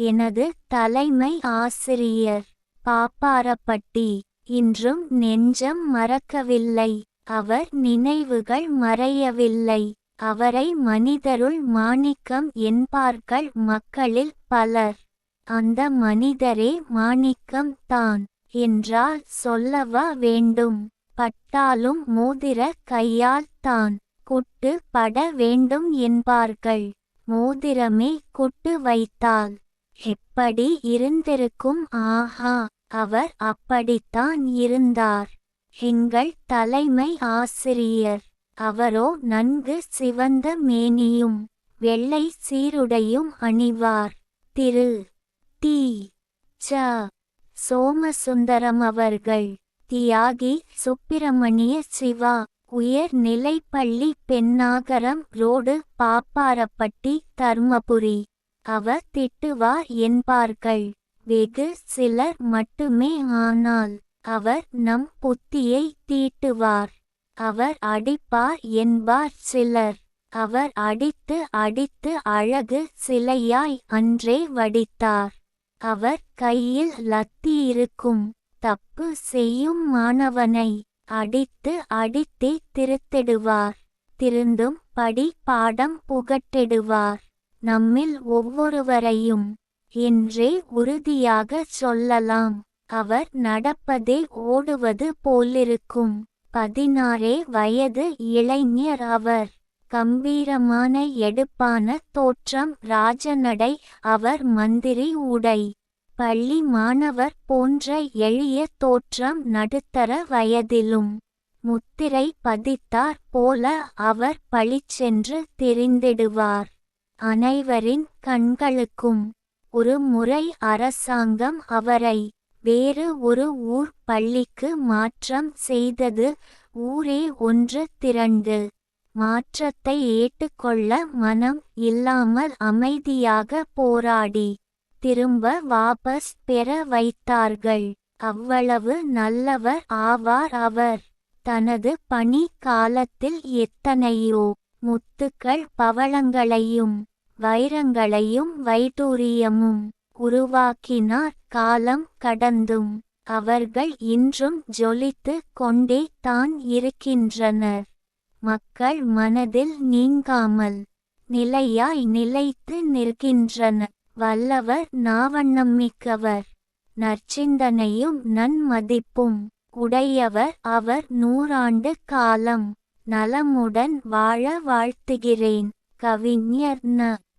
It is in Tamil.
எனது தலைமை ஆசிரியர் பாப்பாரப்பட்டி. இன்றும் நெஞ்சம் மறக்கவில்லை. அவர் நினைவுகள் மறையவில்லை. அவரை மனிதருள் மாணிக்கம் என்பார்கள் மக்களில் பலர். அந்த மனிதரே மாணிக்கம் தான் என்றால் சொல்லவா வேண்டும்? பட்டாலும் மோதிர கையால் தான் குட்டு பட வேண்டும் என்பார்கள் மோதிரமே குட்டு வைத்தால் எப்படி இருந்திருக்கும்? ஆஹா அவர் அப்படித்தான் இருந்தார். எங்கள் தலைமை ஆசிரியர். அவரோ நன்கு சிவந்த மேனியும் வெள்ளை சீருடையும் அணிவார். திரு. டி. ச. சோமசுந்தரம் அவர்கள் தியாகி சுப்பிரமணிய சிவா உயர் நிலைப்பள்ளி பெண்ணாகரம் ரோடு பாப்பாரப்பட்டி தர்மபுரி. அவர் திட்டுவார் என்பார்கள் வெகு சிலர் மட்டுமே ஆனால் அவர் நம் புத்தியை தீட்டுவார். அவர் அடிப்பார் என்பார் சிலர். அவர் அடித்து அடித்து அழகு சிலையாய் அன்றே வடித்தார். அவர் கையில் லத்தி இருக்கும். தப்பு செய்யும் மாணவனை அடித்து அடித்தே திருத்திடுவார். திருந்தும் படி பாடம் புகட்டிடுவார். நம்மில் ஒவ்வொருவரையும் என்றே உறுதியாக சொல்லலாம். அவர் நடப்பதே ஓடுவது போலிருக்கும். பதினாறே வயது இளைஞர் அவர். கம்பீரமான எடுப்பான தோற்றம் ராஜநடை அவர் மந்திரி உடை. பள்ளி மாணவர் போன்ற எளிய தோற்றம் நடுத்தர வயதிலும். முத்திரை பதித்தார் போல அவர் பழிச்சென்று தெரிந்திடுவார். அனைவரின் கண்களுக்கும் ஒரு முறை அரசாங்கம் அவரை வேறு ஒரு ஊர் பள்ளிக்கு மாற்றம் செய்தது ஊரே ஒன்று திரண்டு மாற்றத்தை ஏற்றுக்கொள்ள மனம் இல்லாமல் அமைதியாக போராடி திரும்ப வாபஸ் பெற வைத்தார்கள். அவ்வளவு நல்லவர் ஆவார் அவர். தனது பணி காலத்தில் எத்தனையோ முத்துக்கள் பவளங்களையும் வைரங்களையும் வைடூரியமும் உருவாக்கினார் காலம் கடந்தும். அவர்கள் இன்றும் ஜொலித்து கொண்டே தான் இருக்கின்றனர். மக்கள் மனதில் நீங்காமல் நிலையாய் நிலைத்து நிற்கின்றனர். வல்லவர் நாவண்ணமிக்கவர். நற்சிந்தனையும் நன்மதிப்பும் உடையவர். அவர் நூறாண்டு காலம் நலமுடன் வாழ வாழ்த்துகிறேன். கவிஞர் ந.